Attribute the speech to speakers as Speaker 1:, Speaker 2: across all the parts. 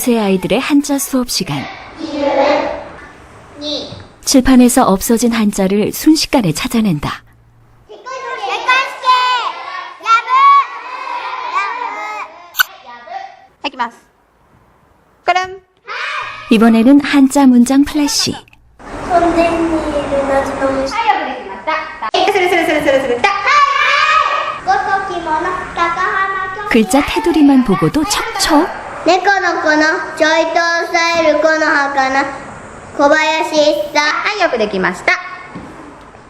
Speaker 1: 5세 아이들의 한자 수업 시간. 칠판에서 없어진 한자를 순식간에 찾아낸다.
Speaker 2: 그럼
Speaker 1: 이번에는 한자 문장 플래시. 글자 테두리만 보고도 척척
Speaker 3: 猫の子のちょいとさえる子の墓小林一茶
Speaker 2: はい、よくできました。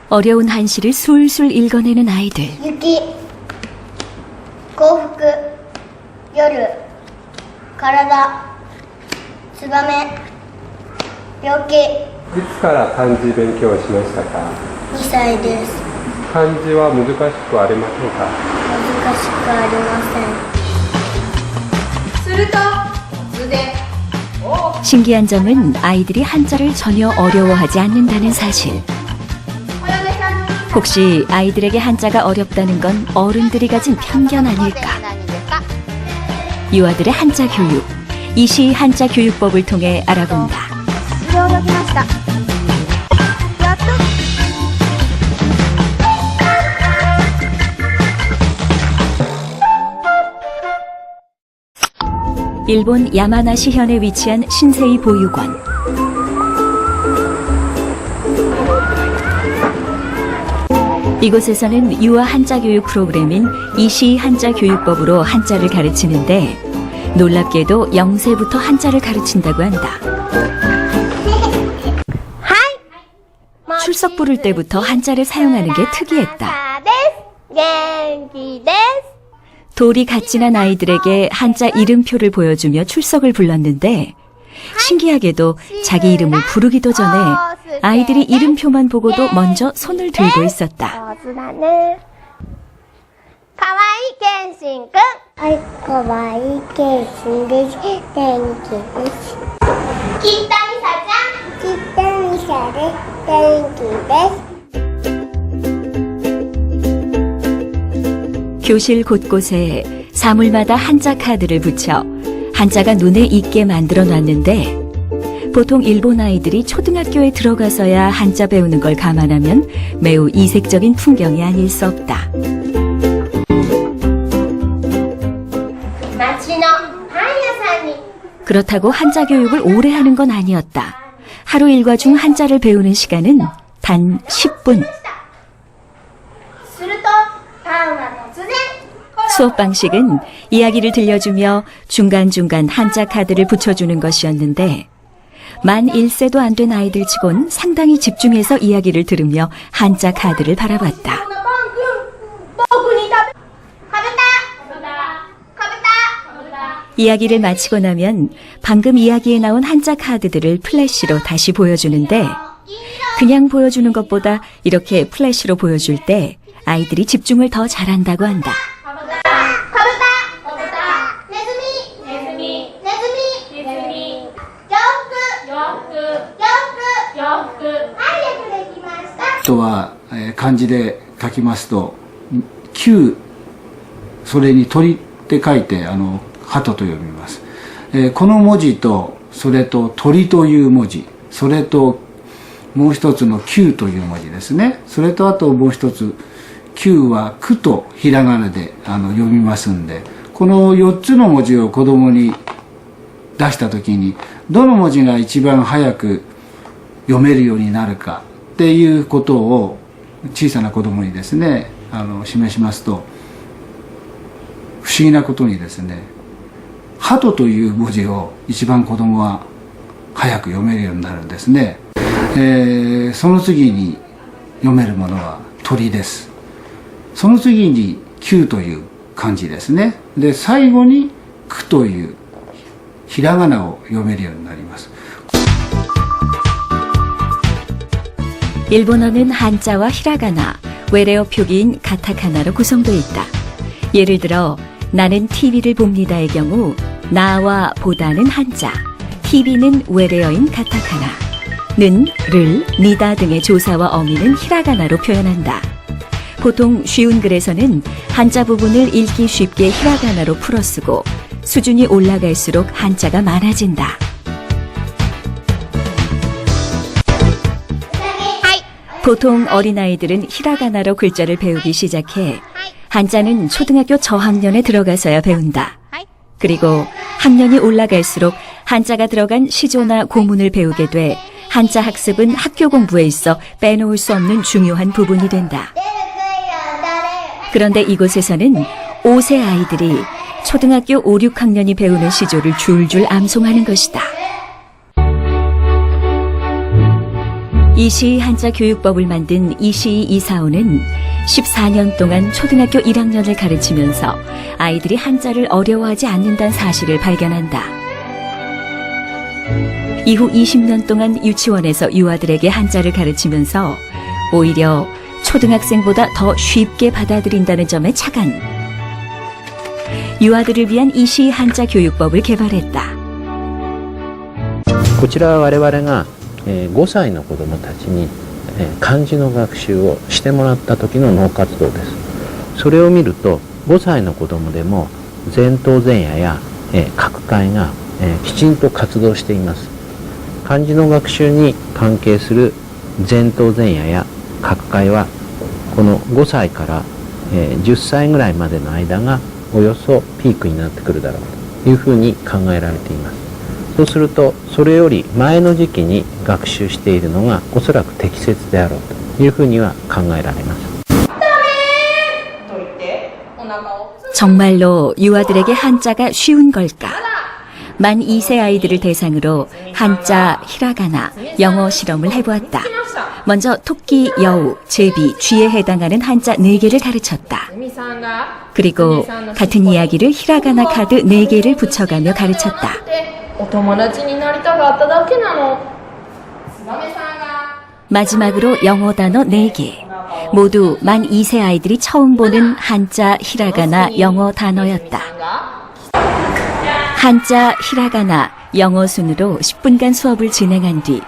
Speaker 1: 어려운 한시를 술술 읽어내는 아이들.
Speaker 3: 雪幸福夜体ツバメ病気
Speaker 4: いつから漢字勉強しましたか
Speaker 3: 2歳です
Speaker 4: 漢字は難しくありませんか
Speaker 3: 難しくありません
Speaker 2: すると、突然。
Speaker 1: 신기한 점은 아이들이 한자를 전혀 어려워하지 않는다는 사실. 혹시 아이들에게 한자가 어렵다는 건 어른들이 가진 편견 아닐까? 유아들의 한자 교육, 이시 한자 교육법을 통해 알아본다. 일본 야마나시 현에 위치한 신세이 보육원. 이곳에서는 유아 한자 교육 프로그램인 이시 한자 교육법으로 한자를 가르치는데 놀랍게도 0세부터 한자를 가르친다고 한다. 출석 부를 때부터 한자를 사용하는 게 특이했다. 돌이 갓 지난 아이들에게 한자 이름표를 보여주며 출석을 불렀는데 신기하게도 자기 이름을 부르기도 전에 아이들이 이름표만 보고도 먼저 손을 들고 있었다.
Speaker 3: 가와이 켄싱 땡기 기타미 사자. 기타미 사자.
Speaker 1: 교실 곳곳에 사물마다 한자 카드를 붙여 한자가 눈에 익게 만들어 놨는데 보통 일본 아이들이 초등학교에 들어가서야 한자 배우는 걸 감안하면 매우 이색적인 풍경이 아닐 수 없다. 그렇다고 한자 교육을 오래 하는 건 아니었다. 하루 일과 중 한자를 배우는 시간은 단 10분. 수업 방식은 이야기를 들려주며 중간중간 한자 카드를 붙여주는 것이었는데 만 1세도 안 된 아이들 치곤 상당히 집중해서 이야기를 들으며 한자 카드를 바라봤다. 이야기를 마치고 나면 방금 이야기에 나온 한자 카드들을 플래시로 다시 보여주는데 그냥 보여주는 것보다 이렇게 플래시로 보여줄 때 아이들이 집중을 더 잘한다고 한다.
Speaker 5: とは、えー漢字で書きますと「九」それに「鳥」って書いてあの「鳩」と読みます、えーこの文字とそれと「鳥」という文字。それともう一つの「九」という文字ですね。それとあともう一つ「九」は「く」とひらがなであの読みますんで。この4つの文字を子供に出した時にどの文字が一番早く読めるようになるか。っていうことを小さな子供にですねあの示しますと不思議なことにですね「鳩」という文字を一番子供は早く読めるようになるんですね、えーその次に読めるものは鳥です。その次に「九」という漢字ですね。で最後に「く」というひらがなを読めるようになります。
Speaker 1: 일본어는 한자와 히라가나, 외래어 표기인 가타카나로 구성되어 있다. 예를 들어 나는 TV를 봅니다의 경우 나와 보다는 한자, TV는 외래어인 가타카나, 는, 를, 니다 등의 조사와 어미는 히라가나로 표현한다. 보통 쉬운 글에서는 한자 부분을 읽기 쉽게 히라가나로 풀어쓰고 수준이 올라갈수록 한자가 많아진다. 보통 어린아이들은 히라가나로 글자를 배우기 시작해 한자는 초등학교 저학년에 들어가서야 배운다. 그리고 학년이 올라갈수록 한자가 들어간 시조나 고문을 배우게 돼 한자 학습은 학교 공부에 있어 빼놓을 수 없는 중요한 부분이 된다. 그런데 이곳에서는 5세 아이들이 초등학교 5, 6학년이 배우는 시조를 줄줄 암송하는 것이다. 이시 한자 교육법을 만든 이시 이사오는 14년 동안 초등학교 1학년을 가르치면서 아이들이 한자를 어려워하지 않는다는 사실을 발견한다. 이후 20년 동안 유치원에서 유아들에게 한자를 가르치면서 오히려 초등학생보다 더 쉽게 받아들인다는 점에 착안. 유아들을 위한 이시 한자 교육법을 개발했다.
Speaker 6: 고치라 와레와랭아 えー5歳の子どもたちに、えー漢字の学習をしてもらった時の脳活動です。それを見ると5歳の子どもでも前頭前野や、えー各界が、えーきちんと活動しています。漢字の学習に関係する前頭前野や各界はこの5歳から、えー10歳ぐらいまでの間がおよそピークになってくるだろうというふうに考えられています。そうするとそれより前の時期に学習しているのがおそらく適切であろうというふうには考えられます
Speaker 1: 정말로 유아들에게 한자가 쉬운 걸까? 만 2세 아이들을 대상으로 한자, 히라가나, 영어 실험을 해보았다. 먼저 토끼, 여우, 제비, 쥐에 해당하는 한자 4개를 가르쳤다. 그리고 같은 이야기를 히라가나 카드 4개를 붙여가며 가르쳤다.
Speaker 2: お友達になりたかっただけなのツバメさんが
Speaker 1: 마지막으로 영어 단어 4개. 모두 만 2세 아이들이 처음 보는 한자, 히라가나, 영어 단어였다. 한자, 히라가나, 영어 순으로 10분간 수업을 진행한 뒤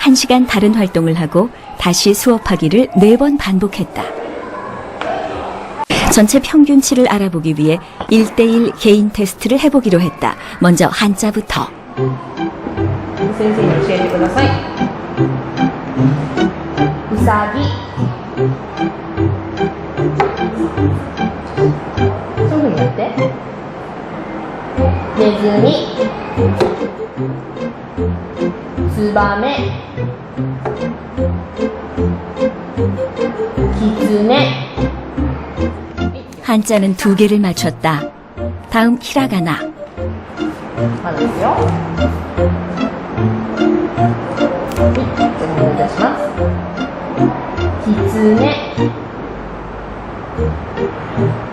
Speaker 1: 1시간 다른 활동을 하고 다시 수업하기를 4번 반복했다. 전체 평균치를 알아보기 위해 1대1 개인 테스트를 해보기로 했다. 먼저 한자부터.
Speaker 2: 先生に教えてください。うさぎ。そういうふうにやって。ネズミ。ツバメ。キツネ。
Speaker 1: 한자는 두 개를 맞췄다. 다음 히라가나.
Speaker 2: まだですよ。はい、じゃあお願いいたします。キツネ。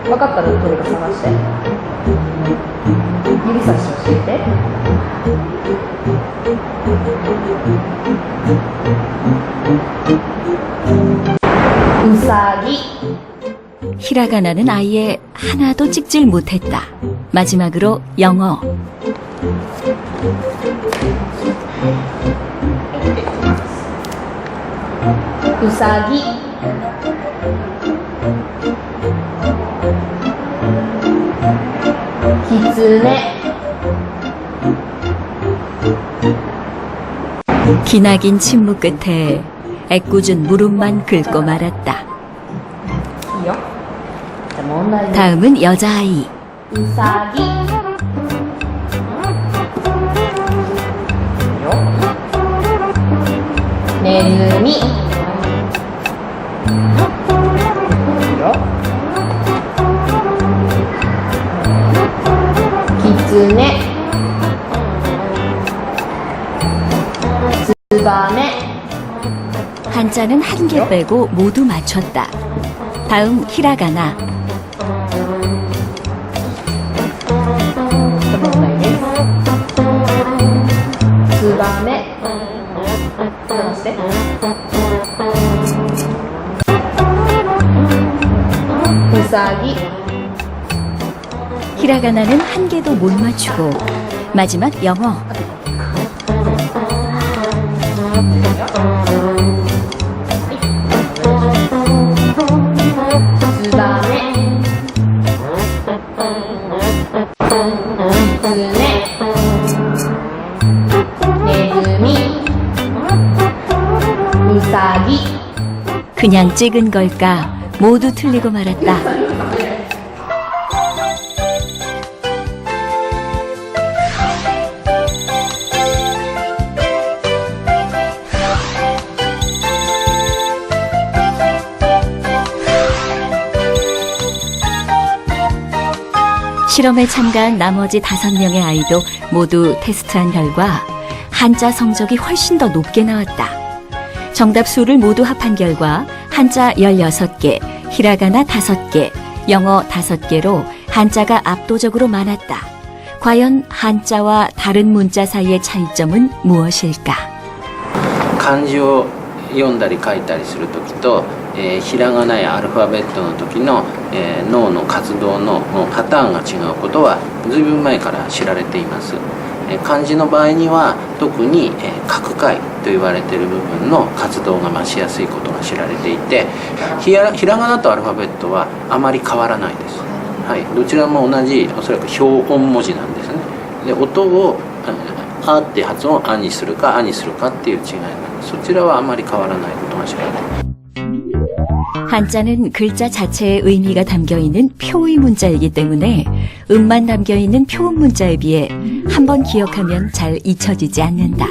Speaker 2: 分かったらどれか探して。指差し教えて。
Speaker 1: 히라가나는 아예 하나도 찍질 못했다. 마지막으로 영어.
Speaker 2: 우사기 기츠네
Speaker 1: 기나긴 침묵 끝에 애꿎은 무릎만 긁고 말았다. 다음은 여자아이.
Speaker 2: 우사기. 네누미. 기준에 주밤에
Speaker 1: 한자는 한 개 빼고 모두 맞췄다. 다음 히라가나 히라가나는 한 개도 못 맞추고 마지막 영어. 그냥 찍은 걸까 모두 틀리고 말았다. 실험에 참가한 나머지 다섯 명의 아이도 모두 테스트한 결과 한자 성적이 훨씬 더 높게 나왔다. 정답 수를 모두 합한 결과 한자 16개, 히라가나 5개, 영어 5개로 한자가 압도적으로 많았다. 과연 한자와 다른 문자 사이의 차이점은 무엇일까?
Speaker 6: 漢字を読んだり書いたりする時と、 えーひらがなやアルファベットの時の、えー脳の活動のパターンが違うことは随分前から知られています、えー漢字の場合には特に、えー角解と言われている部分の活動が増しやすいことが知られていてひらひらがなとアルファベットはあまり変わらないです、はい、どちらも同じおそらく標音文字なんですね。で音を「あ」って発音を「あ」にするか「あ」にするかっていう違いなんです。そちらはあまり変わらないことが知られています。
Speaker 1: 한자는 글자 자체의 의미가 담겨 있는 표의 문자이기 때문에 음만 담겨 있는 표음 문자에 비해 한번 기억하면 잘 잊혀지지 않는다.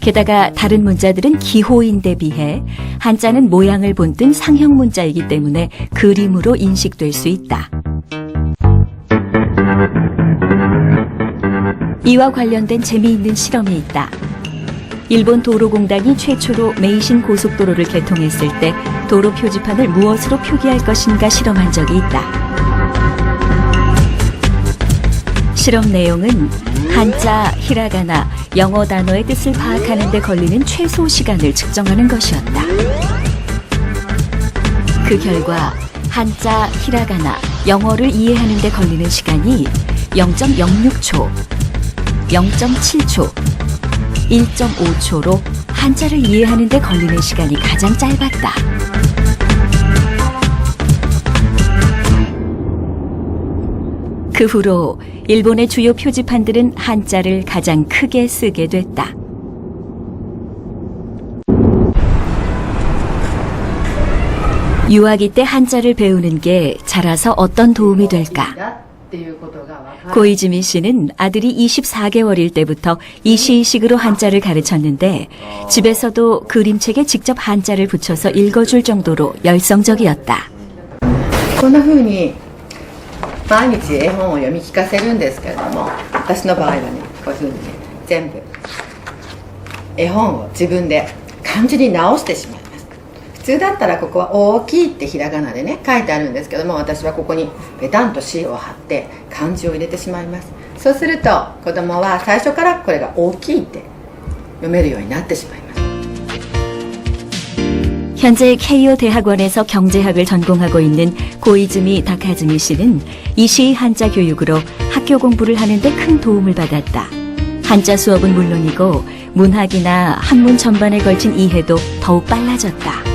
Speaker 1: 게다가 다른 문자들은 기호인데 비해 한자는 모양을 본뜬 상형 문자이기 때문에 그림으로 인식될 수 있다. 이와 관련된 재미있는 실험이 있다. 일본 도로공단이 최초로 메이신 고속도로를 개통했을 때 도로 표지판을 무엇으로 표기할 것인가 실험한 적이 있다. 실험 내용은 한자, 히라가나, 영어 단어의 뜻을 파악하는 데 걸리는 최소 시간을 측정하는 것이었다. 그 결과 한자, 히라가나, 영어를 이해하는 데 걸리는 시간이 0.06초, 0.7초, 1.5초로 한자를 이해하는 데 걸리는 시간이 가장 짧았다. 그 후로 일본의 주요 표지판들은 한자를 가장 크게 쓰게 됐다. 유아기 때 한자를 배우는 게 자라서 어떤 도움이 될까?
Speaker 2: っていうことが分かる
Speaker 1: 고이즈미 씨는 아들이 24개월일 때부터 이시이식으로 한자를 가르쳤는데 집에서도 그림책에 직접 한자를 붙여서 읽어줄 정도로 열성적이었다.
Speaker 2: こんな風に毎日絵本を読み聞かせるんですけれども私の場合はねこういう風にね全部絵本を自分で漢字に直してしまいます普 通だったらここは「大きい」ってひらがなでね書いてあるんですけども私はここにペタンと塩を貼って漢字を入れてしまいますそうすると子供は最初からこれが「大きい」って読めるようになってしまいます
Speaker 1: 현재 케이오 대학원에서 경제학을 전공하고 있는 고이즈미 다카즈미 씨는 이시 한자 교육으로 학교 공부를 하는데 큰 도움을 받았다. 한자 수업은 물론이고 문학이나 한문 전반에 걸친 이해도 더욱 빨라졌다.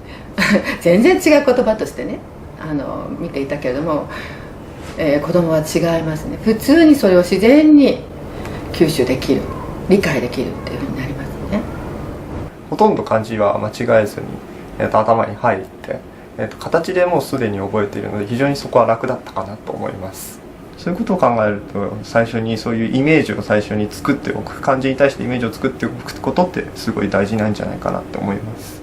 Speaker 2: 全然違う言葉としてねあの見ていたけれども、えー子供は違いますね。普通にそれを自然に吸収できる理解できるっていうふうになりますね。
Speaker 7: ほとんど漢字は間違えずに、えーと頭に入って、えーと形でもうすでに覚えているので非常にそこは楽だったかなと思います。そういうことを考えると最初にそういうイメージを最初に作っておく漢字に対してイメージを作っておくことってすごい大事なんじゃないかなって思います。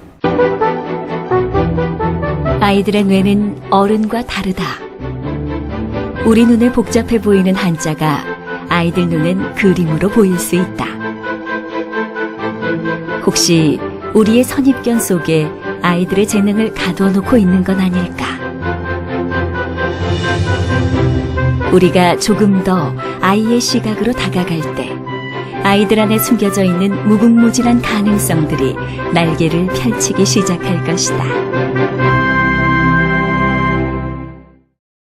Speaker 1: 아이들의 뇌는 어른과 다르다. 우리 눈에 복잡해 보이는 한자가 아이들 눈엔 그림으로 보일 수 있다. 혹시 우리의 선입견 속에 아이들의 재능을 가둬놓고 있는 건 아닐까? 우리가 조금 더 아이의 시각으로 다가갈 때 아이들 안에 숨겨져 있는 무궁무진한 가능성들이 날개를 펼치기 시작할 것이다.